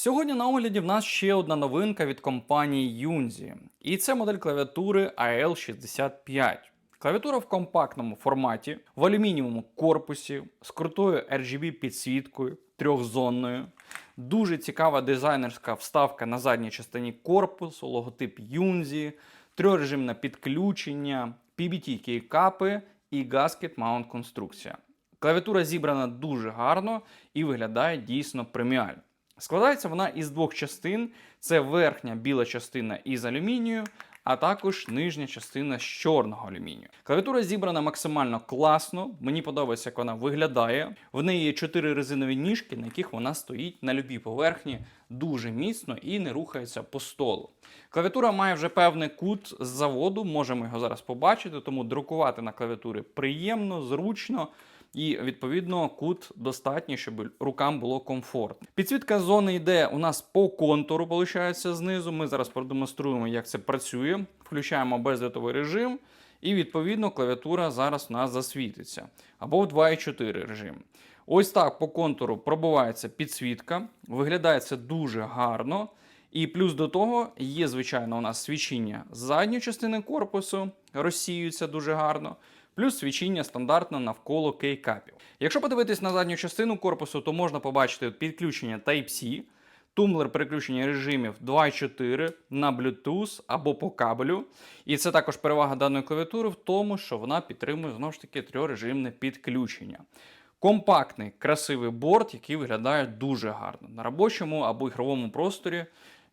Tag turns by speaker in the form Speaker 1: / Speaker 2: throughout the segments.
Speaker 1: Сьогодні на огляді в нас ще одна новинка від компанії Yunzi. І це модель клавіатури AL65. Клавіатура в компактному форматі, в алюмінієвому корпусі, з крутою RGB підсвіткою, трьохзонною. Дуже цікава дизайнерська вставка на задній частині корпусу, логотип Yunzi, трьохрежимне підключення, PBT кейкапи і gasket mount конструкція. Клавіатура зібрана дуже гарно і виглядає дійсно преміально. Складається вона із двох частин: це верхня біла частина із алюмінію, а також нижня частина з чорного алюмінію. Клавіатура зібрана максимально класно. Мені подобається, як вона виглядає. В неї є чотири резинові ніжки, на яких вона стоїть на любій поверхні дуже міцно і не рухається по столу. Клавіатура має вже певний кут з заводу, можемо його зараз побачити, тому друкувати на клавіатурі приємно, зручно. І відповідно кут достатній, щоб рукам було комфортно. Підсвітка зони йде у нас по контуру, виходить, знизу. Ми зараз продемонструємо, як це працює. Включаємо бездротовий режим, і відповідно клавіатура зараз у нас засвітиться. Або в 2,4 режим. Ось так по контуру пробивається підсвітка, виглядає це дуже гарно. І плюс до того є, звичайно, у нас свічіння задньої частини корпусу, розсіюється дуже гарно. Плюс свічіння стандартно навколо кейкапів. Якщо подивитись на задню частину корпусу, то можна побачити підключення Type-C, тумблер переключення режимів 2.4 на Bluetooth або по кабелю. І це також перевага даної клавіатури в тому, що вона підтримує знову ж таки трьохрежимне підключення. Компактний, красивий борт, який виглядає дуже гарно. На робочому або ігровому просторі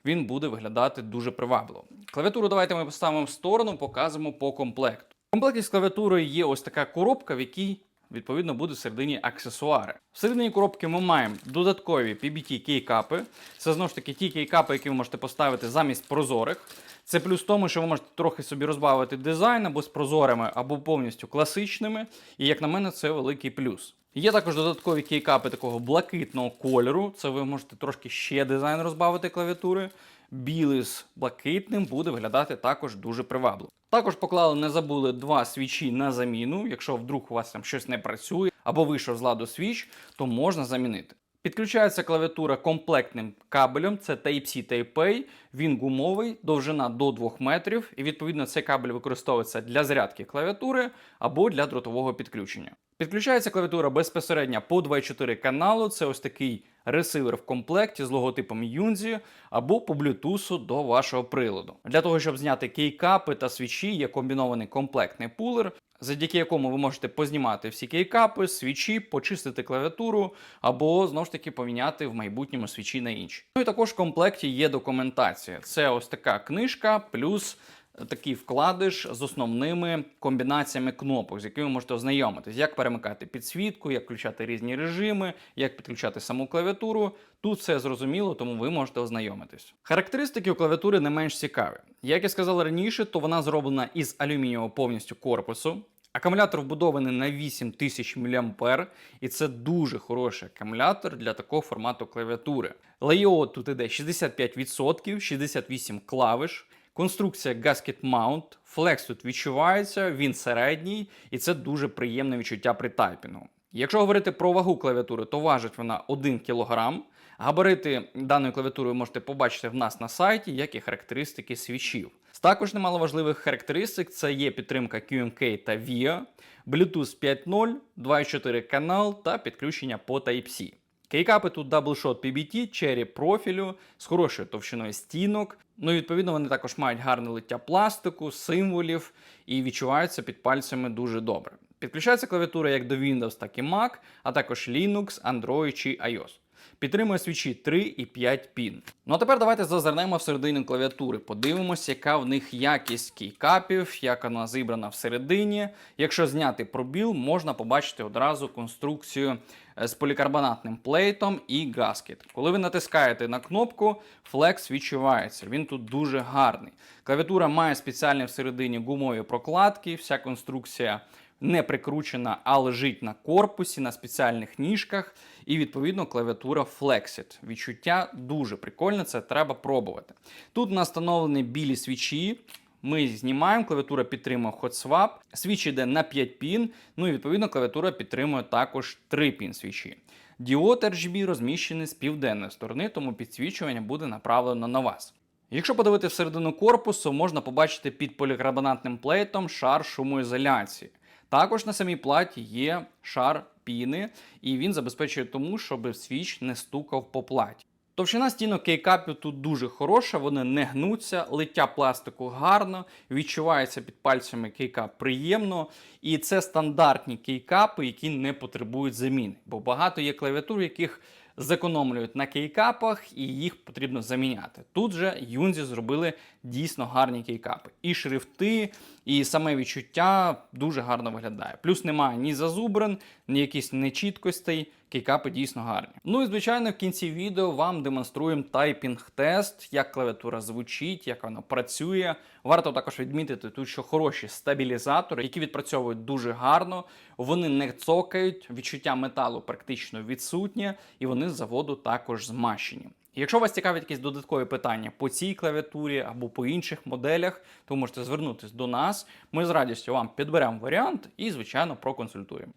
Speaker 1: він буде виглядати дуже привабливо. Клавіатуру давайте ми поставимо в сторону, показуємо по комплекту. В комплекті з клавіатурою є ось така коробка, в якій відповідно буде всередині аксесуари. Всередині коробки ми маємо додаткові PBT кейкапи. Це знову ж таки ті кейкапи, які ви можете поставити замість прозорих. Це плюс в тому, що ви можете трохи собі розбавити дизайн або з прозорими, або повністю класичними. І як на мене, це великий плюс. Є також додаткові кейкапи такого блакитного кольору. Це ви можете трошки ще дизайн розбавити клавіатури. Білий з блакитним буде виглядати також дуже привабливо. Також поклали, не забули два свічі на заміну. Якщо вдруг у вас там щось не працює або вийшов з ладу свіч, то можна замінити. Підключається клавіатура комплектним кабелем, це Type-C Type-A, він гумовий, довжина до 2 метрів, і відповідно цей кабель використовується для зарядки клавіатури або для дротового підключення. Підключається клавіатура безпосередньо по 2.4 каналу. Це ось такий ресивер в комплекті з логотипом Yunzi або по Bluetooth до вашого приладу. Для того, щоб зняти кейкапи та свічі, є комбінований комплектний пулер, завдяки якому ви можете познімати всі кейкапи, свічі, почистити клавіатуру або знову ж таки поміняти в майбутньому свічі на інші. Ну і також в комплекті є документація. Це ось така книжка, плюс такий вкладиш з основними комбінаціями кнопок, з якими ви можете ознайомитись, як перемикати підсвітку, як включати різні режими, як підключати саму клавіатуру. Тут все зрозуміло, тому ви можете ознайомитись. Характеристики у клавіатури не менш цікаві. Як я сказав раніше, то вона зроблена із алюмінієвого повністю корпусу. Акумулятор вбудований на 8000 мА, і це дуже хороший акумулятор для такого формату клавіатури. Layout тут іде 65%, 68 клавиш. Конструкція Gasket Mount, Flex тут відчувається, він середній, і це дуже приємне відчуття при тайпінгу. Якщо говорити про вагу клавіатури, то важить вона 1 кг. Габарити даної клавіатури ви можете побачити в нас на сайті, як і характеристики свічів. Також немало важливих характеристик це є підтримка QMK та VIA, Bluetooth 5.0, 2.4 канал та підключення по Type-C. Кейкапи тут даблшот PBT, чері профілю з хорошою товщиною стінок. Ну і відповідно вони також мають гарне лиття пластику, символів і відчуваються під пальцями дуже добре. Підключається клавіатура як до Windows, так і Mac, а також Linux, Android чи iOS. Підтримує свічі 3 і 5 пін. Ну а тепер давайте зазирнемо всередину клавіатури. Подивимося, яка в них якість кейкапів, як вона зібрана всередині. Якщо зняти пробіл, можна побачити одразу конструкцію з полікарбонатним плейтом і гаскет. Коли ви натискаєте на кнопку, флекс відчувається. Він тут дуже гарний. Клавіатура має спеціальні всередині гумові прокладки, вся конструкція не прикручена, а лежить на корпусі, на спеціальних ніжках. І відповідно клавіатура Flexit. Відчуття дуже прикольне, це треба пробувати. Тут настановлені білі свічі. Ми знімаємо, клавіатура підтримує Hot Swap, свіч йде на 5 пін, ну і відповідно клавіатура підтримує також 3 пін свічі. Діод RGB розміщений з південної сторони, тому підсвічування буде направлено на вас. Якщо подивитися всередину корпусу, можна побачити під полікарбонатним плейтом шар шумоізоляції. Також на самій платі є шар піни, і він забезпечує тому, щоб свіч не стукав по платі. Товщина стінок кейкапів тут дуже хороша, вони не гнуться, лиття пластику гарно, відчувається під пальцями кейкап приємно. І це стандартні кейкапи, які не потребують заміни. Бо багато є клавіатур, яких зекономлюють на кейкапах, і їх потрібно заміняти. Тут же Юнзі зробили дійсно гарні кейкапи. І шрифти, і саме відчуття дуже гарно виглядає. Плюс немає ні зазубрин, ні якихось нечіткостей. Кейкапи дійсно гарні. Ну і звичайно, в кінці відео вам демонструємо тайпінг-тест, як клавіатура звучить, як вона працює. Варто також відмітити тут, що хороші стабілізатори, які відпрацьовують дуже гарно, вони не цокають, відчуття металу практично відсутнє, і вони з заводу також змащені. Якщо вас цікавлять якісь додаткові питання по цій клавіатурі або по інших моделях, то можете звернутися до нас. Ми з радістю вам підберемо варіант і, звичайно, проконсультуємо.